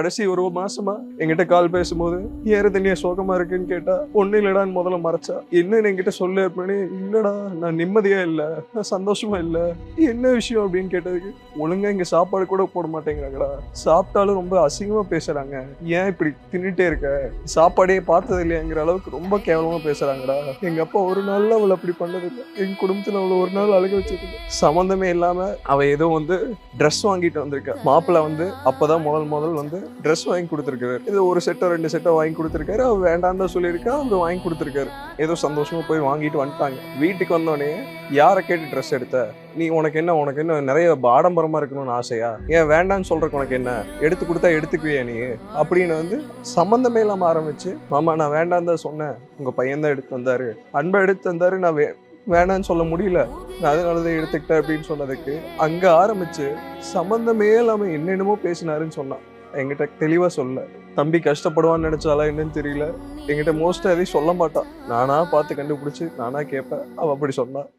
கடைசி ஒரு மாசமா என்கிட்ட கால் பேசும்போது ஏற தண்ணியா சோகமா இருக்குன்னு கேட்டா ஒண்ணு இல்லடான்னு முதல்ல மறைச்சா. என்னன்னு என்கிட்ட சொல்லு அப்படின்னு இல்லடா நான் நிம்மதியா இல்ல. நான் சந்தோஷமா இல்ல. என்ன விஷயம்? அப்படின்னு கேட்டதுக்கு ஒழுங்கா இங்க சாப்பாடு கூட போட மாட்டேங்கிறாங்கடா. சாப்பிட்டாலும் ரொம்ப அசிங்கமா பேசுறாங்க. ஏன் இப்படி தின்னுட்டே இருக்க? சாப்பாடே பார்த்தது இல்லையாங்கிற அளவுக்கு ரொம்ப கேவலமா பேசுறாங்கடா. எங்க அப்பா ஒரு நாள்ல அவளை அப்படி பண்ணது இல்லை எங்க குடும்பத்துல அவளை ஒரு நாள் அழுக வச்சது சம்மந்தமே இல்லாம அவ ஏதோ வந்து ட்ரெஸ் வாங்கிட்டு வந்திருக்கா. மாப்பிள்ளை வந்து அப்பதான் முதல் முதல் வந்து ட்ரெஸ் வாங்கி கொடுத்துருக்காரு. இது ஒரு செட்டோ ரெண்டு செட்டோ வாங்கி கொடுத்துருக்காரு. அவர் வேண்டாம் தான் சொல்லியிருக்கா அவர் வாங்கி கொடுத்துருக்காரு. ஏதோ சந்தோஷமா போய் வாங்கிட்டு வந்துட்டாங்க. வீட்டுக்கு வந்தோடனே யாரை கேட்டு ட்ரெஸ் எடுத்த? நீ உனக்கு என்ன உனக்கு என்ன நிறைய ஆடம்பரமா இருக்கணும்னு ஆசையா? ஏன் வேண்டாம்னு சொல்றதுக்கு உனக்கு என்ன? எடுத்து கொடுத்தா எடுத்துக்குவியா நீ? அப்படின்னு வந்து சம்மந்தமே இல்லாம ஆரம்பிச்சு மாமா நான் வேண்டாம் தான் சொன்னேன். உங்க பையன் தான் எடுத்து வந்தாரு அன்பை எடுத்து வந்தாரு நான் வே வேணான்னு சொல்ல முடியல. நான் அதனாலதான் எடுத்துக்கிட்டேன் அப்படின்னு சொன்னதுக்கு அங்க ஆரம்பிச்சு சம்மந்தமே இல்லாம என்னென்னமோ பேசினாருன்னு சொன்னான். என்கிட்ட தெளிவாக சொல்ல. தம்பி கஷ்டப்படுவான்னு நினச்சாலா என்னன்னு தெரியல. என்கிட்ட மோஸ்ட்டாக எதையும் சொல்ல மாட்டான் நானாக பார்த்து கண்டுபிடிச்சி நானாக கேட்பேன் அவள் அப்படி சொன்னான்